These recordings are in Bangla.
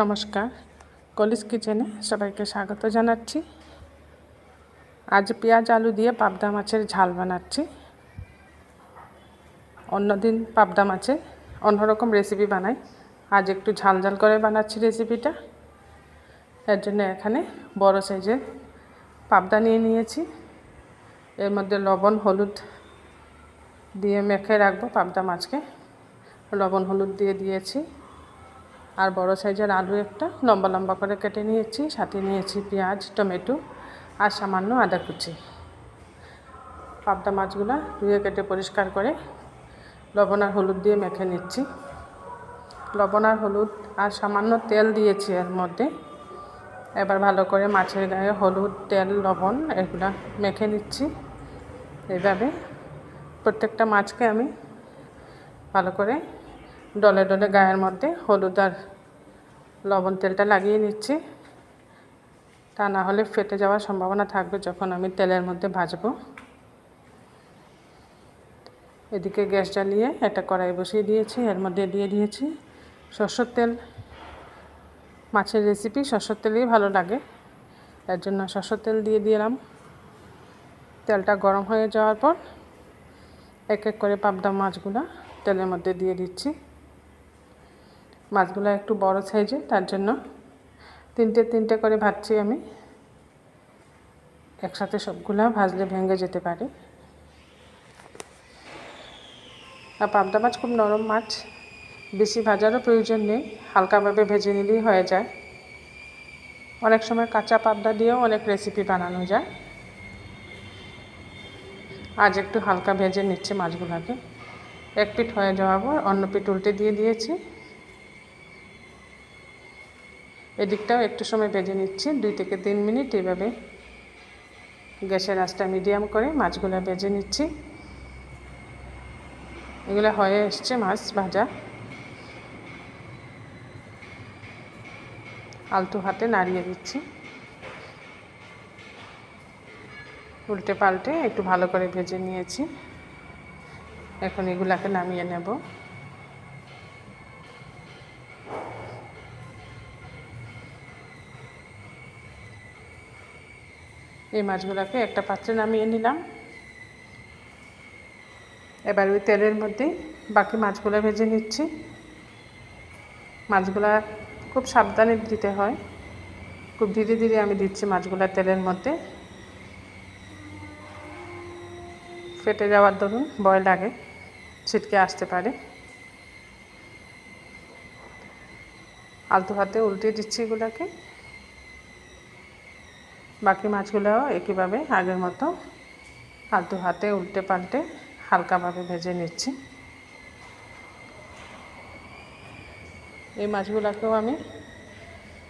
নমস্কার। কলিস কিচেনে সবাইকে স্বাগত জানাচ্ছি। আজ পেঁয়াজ, আলু দিয়ে পাবদা মাছের ঝাল বানাচ্ছি। অন্যদিন পাবদা মাছে অন্যরকম রেসিপি বানাই। আজ একটু ঝাল ঝাল করে বানাচ্ছি রেসিপিটা এর জন্য এখানে বড় সাইজের পাবদা নিয়ে নিয়েছি। এর মধ্যে লবণ, হলুদ দিয়ে মেখে রাখব পাবদা মাছকে। লবণ, হলুদ দিয়ে দিয়েছি। আর বড় সাইজের আলু একটা, লম্বা লম্বা করে কেটে নিয়েছি, সাথে নিয়েছি পেঁয়াজ, টমেটো আর সামান্য আদা কুচি। পাবদা মাছগুলো ধুয়ে কেটে পরিষ্কার করে লবণ আর হলুদ দিয়ে মেখে নিচ্ছি। লবণ আর হলুদ আর সামান্য তেল দিয়েছি এর মধ্যে। এবার ভালো করে মাছের গায়ে হলুদ, তেল, লবণ এগুলো মেখে নিচ্ছি। এইভাবে প্রত্যেকটা মাছকে আমি ভালো করে ডলে ডলে গায়ের মধ্যে হলুদ আর লবণ তেলটা লাগিয়ে নিচ্ছি। তা না হলে ফেটে যাওয়ার সম্ভাবনা থাকবে যখন আমি তেলের মধ্যে ভাজবো। এদিকে গ্যাস জ্বালিয়ে একটা কড়াই বসিয়ে দিয়েছি, এর মধ্যে দিয়ে দিয়েছি সর্ষের তেল। মাছের রেসিপি সর্ষের তেলেই ভালো লাগে, এর জন্য সর্ষের তেল দিয়ে দিলাম। তেলটা গরম হয়ে যাওয়ার পর এক এক করে পাবদা মাছগুলো তেলের মধ্যে দিয়ে দিচ্ছি। মাছগুলো একটু বড় সাইজে, তার জন্য তিনটে তিনটে করে ভাজছি আমি। একসাথে সবগুলো ভাজলে ভেঙে যেতে পারে। আর পাবদা মাছ খুব নরম মাছ, বেশি ভাজারও প্রয়োজন নেই, হালকাভাবে ভেজে নিলেই হয়ে যায়। অনেক সময় কাঁচা পাবদা দিয়েও অনেক রেসিপি বানানো যায়। আজ একটু হালকা ভেজে নিচ্ছে মাছগুলোকে। এক পিঠ হয়ে যাওয়ার পর অন্য পিঠ উল্টে দিয়ে দিয়েছি। এদিকটাও একটু সময় ভেজে নিচ্ছি। দুই থেকে তিন মিনিট এভাবে গ্যাসের আঁচটা মিডিয়াম করে মাছগুলো ভেজে নিচ্ছি। এগুলো হয়ে এসছে মাছ ভাজা। আলতু হাতে নাড়িয়ে দিচ্ছি। উল্টে পাল্টে একটু ভালো করে ভেজে নিয়েছি। এখন এগুলাকে নামিয়ে নেব। এই মাছগুলোকে একটা পাত্রে নামিয়ে নিলাম। এবার ওই তেলের মধ্যে বাকি মাছগুলো ভেজে নিচ্ছি। মাছগুলা খুব সাবধানে দিতে হয়। খুব ধীরে ধীরে আমি দিচ্ছি মাছগুলা তেলের মধ্যে। ফেটে যাওয়ার দরুন ভয় লাগে, ছিটকে আসতে পারে। আলতু হাতে উল্টে দিচ্ছি এগুলোকে। বাকি মাছগুলোও একইভাবে আগের মতো আলতু হাতে, উল্টে পাল্টে হালকাভাবে ভেজে নিচ্ছি। এই মাছগুলোকেও আমি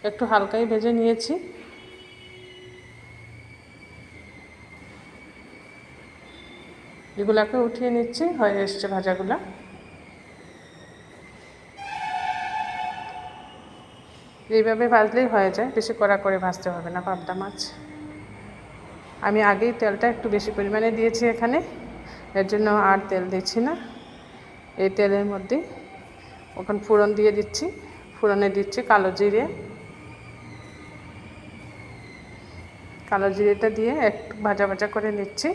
একটু হালকাই ভেজে নিয়েছি। এগুলাকে উঠিয়ে নিচ্ছি, হয়ে এসছে ভাজাগুলো। এইভাবে ভাজলেই হয়ে যায়, বেশি কড়া করে ভাজতে হবে না পাবদা মাছ। আমি আগেই তেলটা একটু বেশি পরিমাণে দিয়েছি এখানে, এর জন্য আর তেল দিচ্ছি না। এই তেলের মধ্যে ওখানে ফোড়ন দিয়ে দিচ্ছি, ফোড়নে দিচ্ছি কালো জিরে। কালো জিরেটা দিয়ে একটু ভাজা ভাজা করে নিচ্ছি।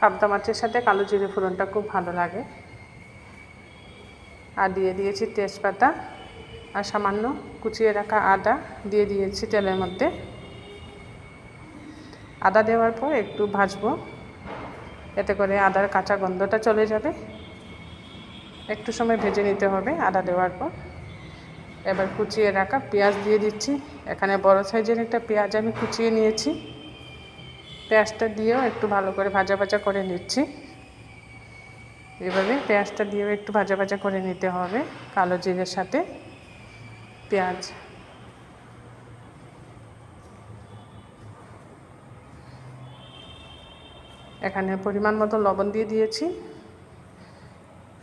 পাবদা মাছের সাথে কালো জিরে ফোড়নটা খুব ভালো লাগে। আর দিয়ে দিয়েছি তেজপাতা। আর সামান্য কুচিয়ে রাখা আদা দিয়ে দিয়েছি তেলের মধ্যে। আদা দেওয়ার পর একটু ভাজবো। এতে করে আদার কাঁচা গন্ধটা চলে যাবে। একটু সময় ভেজে নিতে হবে আদা দেওয়ার পর। এবার কুচিয়ে রাখা পেঁয়াজ দিয়ে দিচ্ছি। এখানে বড় সাইজের একটা পেঁয়াজ আমি কুচিয়ে নিয়েছি। পেঁয়াজটা দিয়েও একটু ভালো করে ভাজা ভাজা করে নিচ্ছি। এভাবে পেঁয়াজটা দিয়েও একটু ভাজা ভাজা করে নিতে হবে কালো জিরের সাথে। পেঁয়াজ। এখানে পরিমাণ মতো লবণ দিয়ে দিয়েছি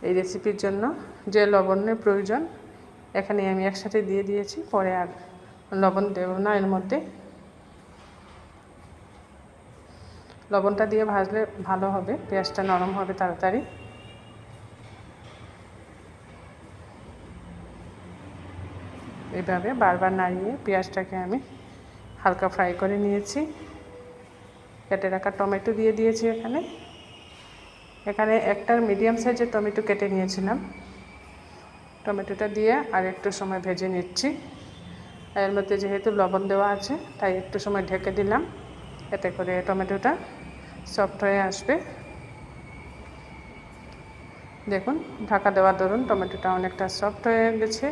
এই রেসিপির জন্য। যে লবণের প্রয়োজন, এখানে আমি একসাথে দিয়ে দিয়েছি, পরে আর লবণ দেব না এর মধ্যে। লবণটা দিয়ে ভাজলে ভালো হবে, পেঁয়াজটা নরম হবে তাড়াতাড়ি। এভাবে বারবার নাড়িয়ে পেঁয়াজটাকে আমি হালকা ফ্রাই করে নিয়েছি। কেটে রাখা টমেটো দিয়ে দিয়েছি এখানে। এখানে একটার মিডিয়াম সাইজের টমেটো কেটে নিয়েছিলাম। টমেটোটা দিয়ে আর একটু সময় ভেজে নিচ্ছি। এর মধ্যে যেহেতু লবণ দেওয়া আছে, তাই একটু সময় ঢেকে দিলাম। এতে করে টমেটোটা সফট হয়ে আসবে। দেখুন, ঢাকা দেওয়ার দরুন টমেটোটা অনেকটা সফট হয়ে গেছে।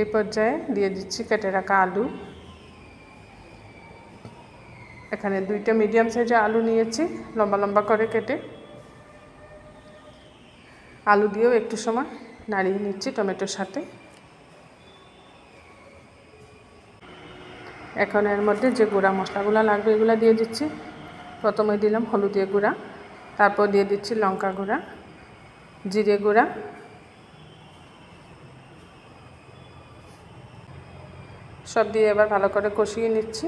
এই পর্যায়ে দিয়ে দিচ্ছি কেটে রাখা আলু। এখানে দুইটা মিডিয়াম সাইজের আলু নিয়েছি, লম্বা লম্বা করে কেটে। আলু দিয়েও একটু সময় নাড়িয়ে নিচ্ছি টমেটোর সাথে। এখন এর মধ্যে যে গুঁড়া মশলাগুলো লাগবে, এগুলো দিয়ে দিচ্ছি। প্রথমে দিলাম হলুদের গুঁড়া, তারপর দিয়ে দিচ্ছি লঙ্কা গুঁড়া, জিরে গুঁড়া সব দিয়ে এবার ভালো করে কষিয়ে নিচ্ছি।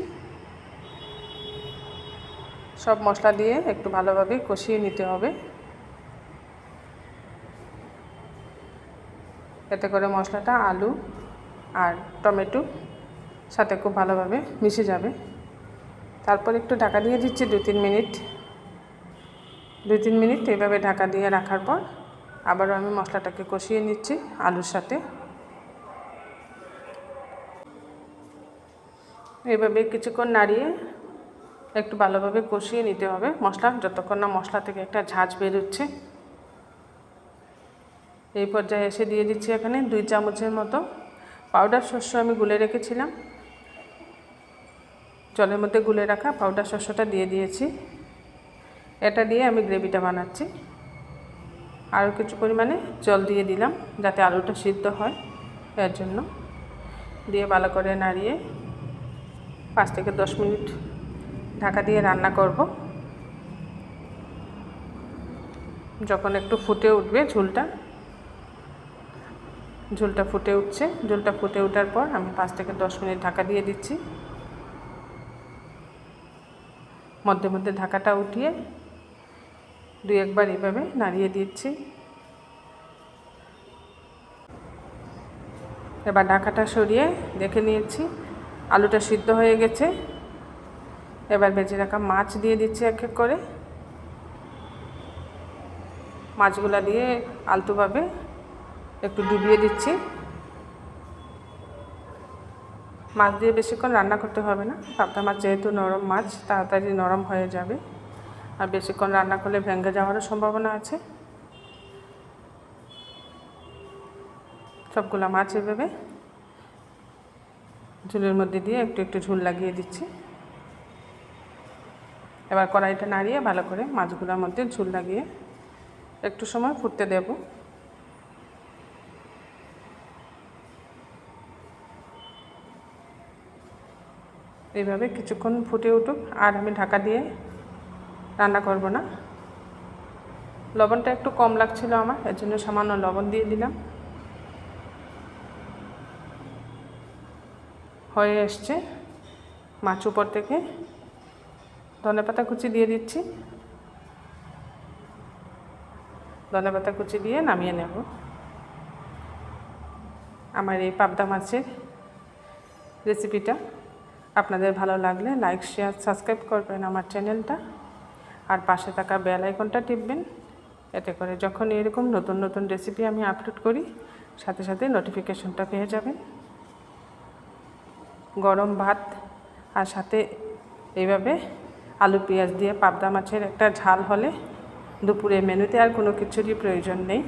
সব মশলা দিয়ে একটু ভালোভাবে কষিয়ে নিতে হবে। এতে করে মশলাটা আলু আর টমেটো সাথে খুব ভালোভাবে মিশে যাবে। তারপর একটু ঢাকা দিয়ে দিচ্ছি দু তিন মিনিট। দু তিন মিনিট এইভাবে ঢাকা দিয়ে রাখার পর আবারও আমি মশলাটাকে কষিয়ে নিচ্ছি আলুর সাথে। এইভাবে কিছুক্ষণ নাড়িয়ে একটু ভালোভাবে কষিয়ে নিতে হবে মশলা, যতক্ষণ না মশলা থেকে একটা ঝাঁঝ বেরোচ্ছে। এই পর্যায়ে এসে দিয়ে দিচ্ছি এখানে দুই চামচের মতো পাউডার শস্য আমি গুলে রেখেছিলাম। জলের মধ্যে গুলে রাখা পাউডার শস্যটা দিয়ে দিয়েছি। এটা দিয়ে আমি গ্রেভিটা বানাচ্ছি। আরও কিছু পরিমাণে জল দিয়ে দিলাম যাতে আলুটা সিদ্ধ হয় এর জন্য। দিয়ে ভালো করে নাড়িয়ে পাঁচ থেকে দশ মিনিট ঢাকা দিয়ে রান্না করব। যখন একটু ফুটে উঠবে ঝুলটা ঝুলটা ফুটে উঠছে। ঝুলটা ফুটে ওঠার পর আমি পাঁচ থেকে দশ মিনিট ঢাকা দিয়ে দিচ্ছি। মধ্যে মধ্যে ঢাকাটা উঠিয়ে দুই একবার এভাবে নাড়িয়ে দিচ্ছি। এবার ঢাকাটা সরিয়ে দেখে নিয়েছি। আলুটা সিদ্ধ হয়ে গেছে। এবার বেজে রাখা মাছ দিয়ে দিচ্ছি এক এক করে। মাছগুলা দিয়ে আলতুভাবে একটু ডুবিয়ে দিচ্ছি। মাছ দিয়ে বেশিক্ষণ রান্না করতে হবে না। পাবদা মাছ যেহেতু নরম মাছ, তাড়াতাড়ি নরম হয়ে যাবে। আর বেশিক্ষণ রান্না করলে ভেঙে যাওয়ারও সম্ভাবনা আছে। সবগুলা মাছ এভাবে ঝুলের মধ্যে দিয়ে একটু একটু ঝুল লাগিয়ে দিচ্ছি। এবার কড়াইটা নাড়িয়ে ভালো করে মাছগুলোর মধ্যে ঝুল লাগিয়ে একটু সময় ফুটতে দেব। এইভাবে কিছুক্ষণ ফুটে উঠুক, আর আমি ঢাকা দিয়ে রান্না করব না। লবণটা একটু কম লাগছিল আমার, এর জন্য সামান্য লবণ দিয়ে দিলাম। হয়ে এসছে মাছ উপর থেকে। ধনে পাতা কুচি দিয়ে দিচ্ছি। ধনে পাতা কুচি দিয়ে নামিয়ে নেব। আমার এই পাবদা মাছের রেসিপিটা আপনাদের ভালো লাগলে লাইক শেয়ার সাবস্ক্রাইব করবেন আমার চ্যানেলটা আর পাশে থাকা বেল আইকনটা টিপবেন। এতে করে যখন এরকম নতুন নতুন রেসিপি আমি আপলোড করি, সাথে সাথে নোটিফিকেশনটা পেয়ে যাবেন। গরম ভাত আর সাথে এইভাবে আলু পেঁয়াজ দিয়ে পাবদা মাছের একটা ঝাল হলে দুপুরে মেনুতে আর কোনো কিছুরই প্রয়োজন নেই।